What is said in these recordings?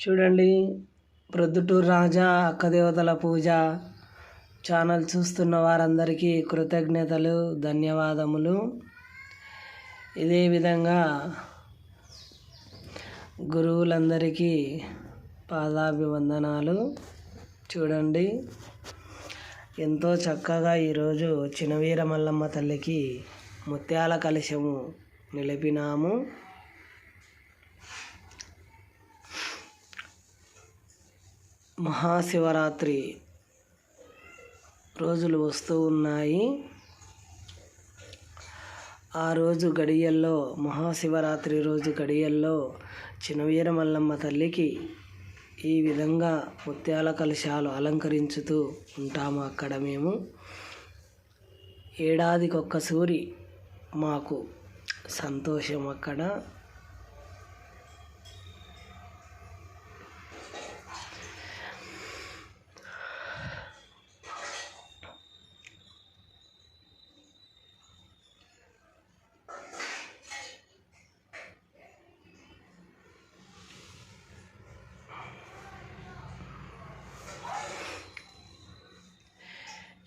చూడండి ప్రొద్దుటూరు రాజా అక్కదేవతల పూజ. ఛానల్ చూస్తున్న వారందరికీ కృతజ్ఞతలు ధన్యవాదములు. ఇదే విధంగా గురువులందరికీ పాదాభివందనాలు. చూడండి ఎంతో చక్కగా ఈరోజు చినవీర మల్లమ్మ తల్లికి ముత్యాల కలశము నిలిపినాము. మహాశివరాత్రి రోజులు వస్తూ ఉన్నాయి. ఆ రోజు గడియల్లో మహాశివరాత్రి రోజు గడియల్లో చిన్నవీర మల్లమ్మ తల్లికి ఈ విధంగా ముత్యాల కలశాలు అలంకరించుతూ ఉంటాము అక్కడ మేము. ఏడాదికొక్కసూరి సూరి మాకు సంతోషం అక్కడ.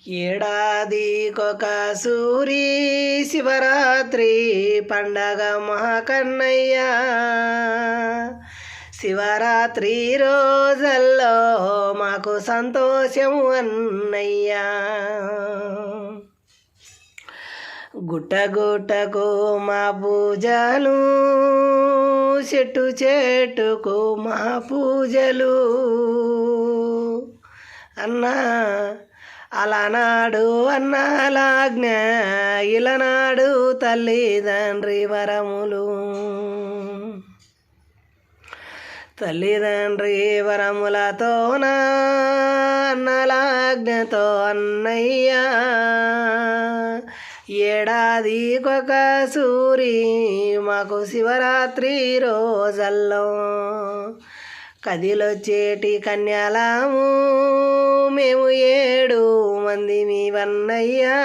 ఏడాదికొక సూరి శివరాత్రి పండగ మహాకన్నయ్య. శివరాత్రి రోజల్లో మాకు సంతోషం అన్నయ్యా. గుట్టగుట్టకు మా పూజలు చెట్టు చెట్టుకు మా పూజలు. అన్నా అలనాడు అన్నలాజ్ఞ ఇలనాడు తల్లిదండ్రి వరములు. తల్లిదండ్రి వరములతోన అన్నలాజ్ఞతో అన్నయ్యా ఏడాదికొక సూరి మాకు శివరాత్రి రోజల్లో. కదిలొచ్చేటి కన్యలాము వెన్నయ్యా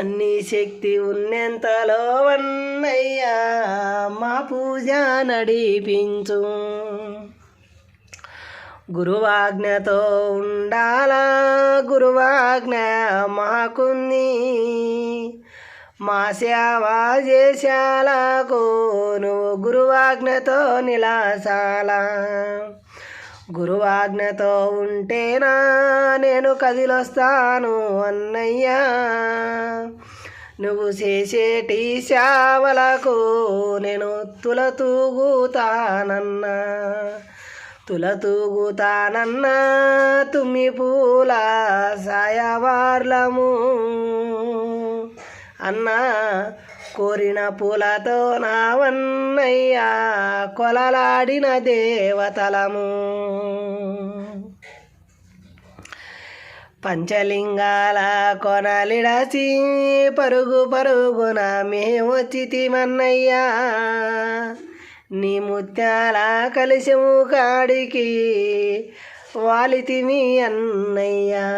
నీ శక్తి ఉన్నంతలో వన్నయ్యా మా పూజ నడిపించు. గురువాజ్ఞతో ఉండాలా? గురువాజ్ఞ మాకుంది. మా సేవ చేశాలకు నువ్వు గురువాజ్ఞతో నిలాసాలా? గురువాజ్ఞతో ఉంటేనా నేను కదిలొస్తాను అన్నయ్యా. నువ్వు చేసేటి సేవలకు నేను తులతూగుతానన్నా. తులతూగుతానన్నా తుమ్మి పూల సాయవార్లము. అన్నా కోరిన పూలతో నావన్నయ్యా కొలలాడిన దేవతలము. పంచలింగాల కొనలిడసి పరుగు పరుగున మేమొచ్చితిమన్నయ్యా నీ ముత్యాల కలిసము కాడికి వాలితిమి అన్నయ్యా.